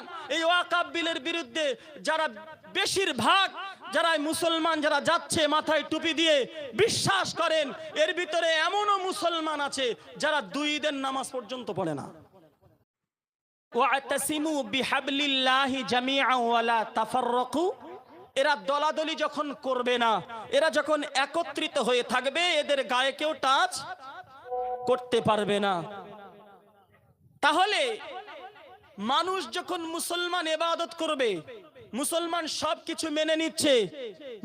মুসলমান। এই ওয়াকাব বিলের বিরুদ্ধে যারা বেশিরভাগ যারা মুসলমান যারা যাচ্ছে মাথায় টুপি দিয়ে, বিশ্বাস করেন, এর ভিতরে এমনও মুসলমান আছে যারা দুই দিন নামাজ পর্যন্ত পড়ে না। এরা দলাদলি যখন করবে না, এরা যখন একত্রিত হয়ে থাকবে, এদের গায়ে কেউ টাচ করতে পারবে না। তাহলে মানুষ যখন মুসলমান এবাদত করবে মুসলমান সবকিছু মেনে নিচ্ছে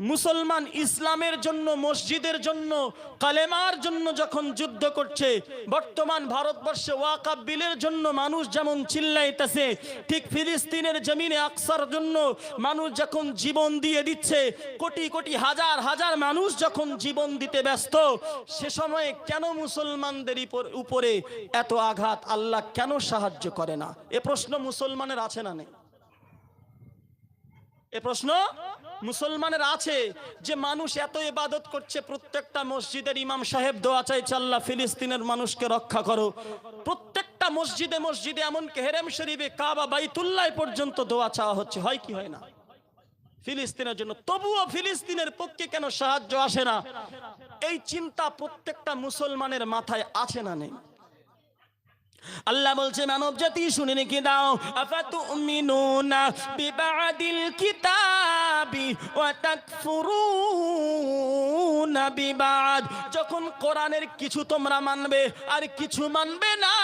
মুসলমান ইসলামের জন্য, মসজিদের জন্য, কালেমার জন্য যখন যুদ্ধ করছে, বর্তমান ভারতবর্ষে ওয়াকাব বিলের জন্য মানুষ যেমন চিল্লাইতেছে, ঠিক ফিলিস্তিনের জমিনে আকসার জন্য মানুষ যখন জীবন দিয়ে দিচ্ছে, কোটি কোটি হাজার হাজার মানুষ যখন জীবন দিতে ব্যস্ত, সে সময়ে কেন মুসলমানদের উপর- উপরে এত আঘাত? আল্লাহ কেন সাহায্য করে না? এ প্রশ্ন মুসলমানের আছে না নেই? এ প্রশ্ন মুসলমানের আছে যে মানুষ এত ইবাদত করছে, প্রত্যেকটা মসজিদের ইমাম সাহেব দোয়া চাইছে, আল্লাহ ফিলিস্তিনের মানুষকে রক্ষা করো। প্রত্যেকটা মসজিদে মসজিদে, এমনকি হেরেম শরীফে কাবা, বাইতুল্লাহ পর্যন্ত দোয়া চাওয়া হচ্ছে, হয় কি হয় না? ফিলিস্তিনের জন্য। তবুও ফিলিস্তিনের পক্ষে কেন সাহায্য আসে না? এই চিন্তা প্রত্যেকটা মুসলমানের মাথায় আছে না নেই। আল্লাহ বলছে মানব জাতি শুনে রেখে দাও, আফাতুমিনুনা বিবাদিল কিতাবি? যখন কোরআনের কিছু তোমরা মানবে আর কিছু মানবে না,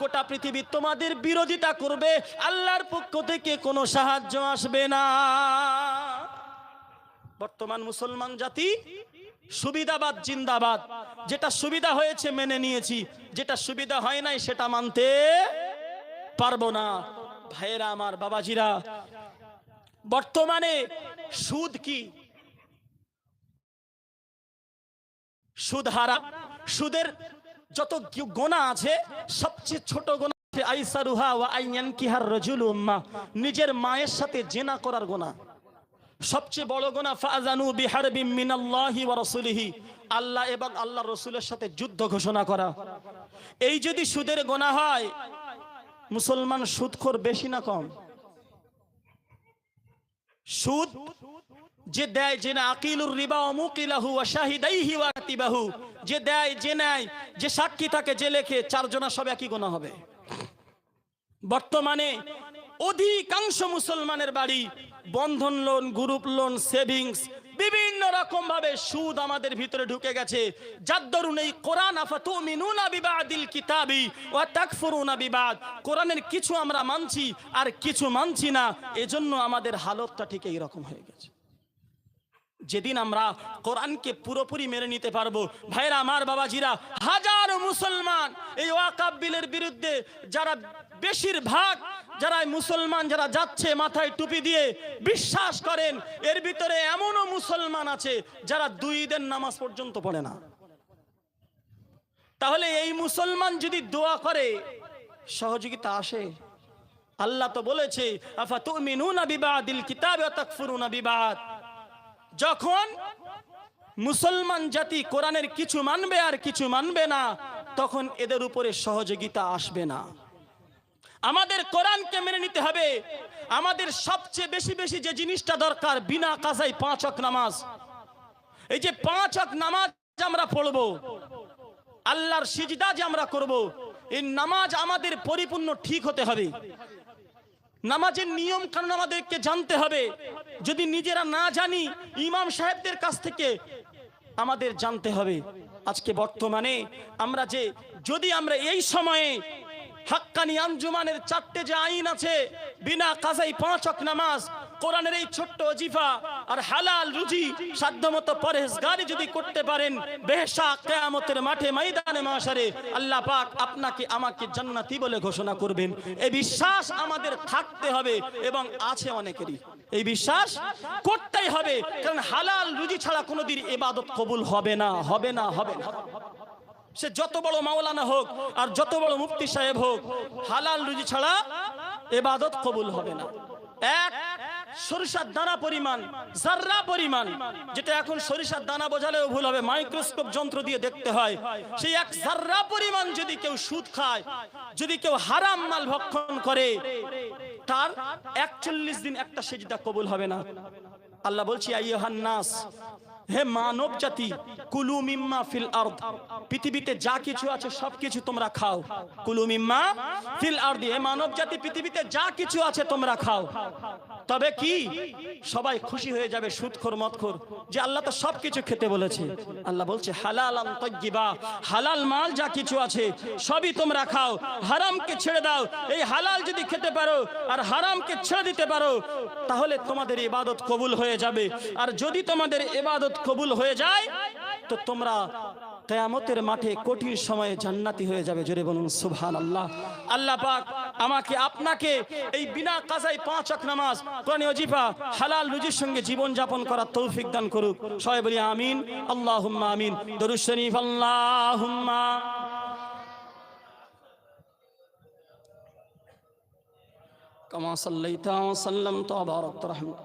গোটা পৃথিবী তোমাদের বিরোধিতা করবে, আল্লাহর পক্ষ থেকে কোনো সাহায্য আসবে না। বর্তমান মুসলমান জাতি সুবিধাবাদ, জিন্দাবাদ। যেটা সুবিধা হয়েছে মেনে নিয়েছি, যেটা সুবিধা হয় নাই সেটা মানতে পারব না। ভাইয়েরা আমার, বাবাজিরা বর্তমানে সুদ কি? সুদ হারা সুদের যত গোনা আছে, সবচেয়ে ছোট গোনা আছে, আইসারুহা ওয়া আইয়ান কিহার রজুল উম্মা। নিজের মায়ের সাথে জেনা করার গোনা। সবচেয়ে বড় গোনা, ফাজানু বিহারবি মিনাল্লাহি ওয়া রাসূলিহি। আল্লাহ এবং আল্লাহ রসুলের সাথে যুদ্ধ ঘোষণা করা। এই যদি সুদের গোনা হয়, মুসলমান সুদখোর বেশি না কম। সুদ, যে দেয়, যে না আকিলুর রিবা অমুকিলাহু ওয়া শাহিদাইহি ওয়া কাতিবাহু যে দেয়, যে নেয়, যে সাক্ষী থাকে, যে লেখে চারজনা সব একই গোনা হবে। বর্তমানে অধিকাংশ মুসলমানের বাড়ি Bandhan loan group loan savings বিভিন্ন রকম ভাবে সুদ আমাদের ভিতরে ঢুকে গেছে। যার দরুন এই কোরআন, আফাতুমিনুনা বিবাদিল কিতাবি ওয়া তাকফুরুনা বিবাদ। কোরআনের কিছু আমরা মানছি আর কিছু মানছি না। এজন্য আমাদের হালতটা ঠিক এইরকম হয়ে গেছে। যেদিন আমরা কোরআনকে পুরোপুরি মেনে নিতে পারব, ভাইরা আমার বাবাজিরা, হাজারো মুসলমান এই ওয়াকাব বিলের বিরুদ্ধে যারা বেশিরভাগ, যারা মুসলমান যারা যাচ্ছে মাথায় টুপি দিয়ে, বিশ্বাস করেন, এর ভিতরে এমনও মুসলমান আছে যারা দুই দিন নামাজ পর্যন্ত পড়ে না। তাহলে এই মুসলমান যদি দোয়া করে, সহযোগিতা আসে? আল্লাহ তো বলেছে, আফা তুমিনুনা বিবাদিল কিতাবে ওয়া তাকফুরুনা বিবাদ। যখন মুসলমান জাতি কোরআনের কিছু মানবে আর কিছু মানবে না, তখন এদের উপরে সহযোগিতা আসবে না। আমাদের কোরআনকে মেনে নিতে হবে। আমাদের সবচেয়ে বেশি বেশি যে জিনিসটা দরকার, বিনা কাজাই পাঁচ অক নামাজ। এই যে পাঁচ অক নামাজ আমরা পড়ব, আল্লাহর সিজদা যে আমরা করব, এই নামাজ আমাদের পরিপূর্ণ ঠিক হতে হবে। নামাজের নিয়ম কানুন আমাদেরকে জানতে হবে। যদি নিজেরা না জানি, ইমাম সাহেবদের কাছ থেকে আমাদের জানতে হবে। আজকে বর্তমানে আমরা যে, যদি আমরা এই সময়ে হাক্কানি আঞ্জুমানের চারটে যে আইন আছে, বিনা কাজাই পাঁচ অক নামাজ, কোরআনের এই ছোট্ট অজিফা আর হালাল রুজি সাধ্যমতো পরহেজগারি যদি করতে পারেন বেহসা কেয়ামতের মাঠে ময়দানে মাসারে আল্লাহ পাক আপনাকে আমাকে জান্নাতি বলে ঘোষণা করবেন। এই বিশ্বাস আমাদের থাকতে হবে এবং আছে অনেকেরই। এই বিশ্বাস করতেই হবে, কারণ হালাল রুজি ছাড়া কোনোদিন এবাদত কবুল হবে না হবে না হবে না। সে যত বড় মাওলানা হোক আর যত বড় মুফতি সাহেব হোক, হালাল রুজি ছাড়া এবাদত কবুল হবে না। এক, সরিষার দানা পরিমাণ, জাররা পরিমাণ, যেটা এখন সরিষার দানা বোঝালেও ভুল হবে, মাইক্রোস্কোপ যন্ত্র দিয়ে দেখতে হয়। সেই এক জাররা পরিমাণ যদি কেউ সুদ খায়, যদি কেউ হারাম মাল ভক্ষণ করে, তার একচল্লিশ দিন একটা সেজদা কবুল হবে না। আল্লাহ বলছি, আইয়হান নাস হে মানব জাতি, কুলু মিম্মা ফিল আরদ। পৃথিবীতে যা কিছু আছে, সব কিছু তোমরা খাও। কুলু মিম্মা ফিল আরদ। হে মানব জাতি, পৃথিবীতে যা কিছু আছে, তোমরা খাও। তবে কি? সবাই খুশি হয়ে যাবে সুদখোর, মদখোর, যে আল্লাহ তো সব কিছু খেতে বলেছে। আল্লাহ বলছে, হালাল তৈবা হালাল মাল যা কিছু আছে, সবই তোমরা খাও। হারামকে ছেড়ে দাও। এই হালাল যদি খেতে পারো, আর হারামকে ছেড়ে দিতে পারো, তাহলে তোমাদের ইবাদত কবুল হয়ে যাবে। আর যদি তোমাদের ইবাদত কবুল হয়ে যায় তো তোমরা কেয়ামতের মাঠে কঠিন সময়ে জান্নাতি হয়ে যাবে জোরে বলুন সুবহান আল্লাহ আল্লাহ পাক আমাকে আপনাকে এই বিনা কাজাই পাঁচ অক নামাজ কোরআন ওজিফা হালাল রুজির সঙ্গে জীবন যাপন করার তৌফিক দান করুক সবাই বলি আমিন আল্লাহুম্মা আমিন দরুদ শরীফ আল্লাহুম্মা كما صليت وسلمت وباركت رحمه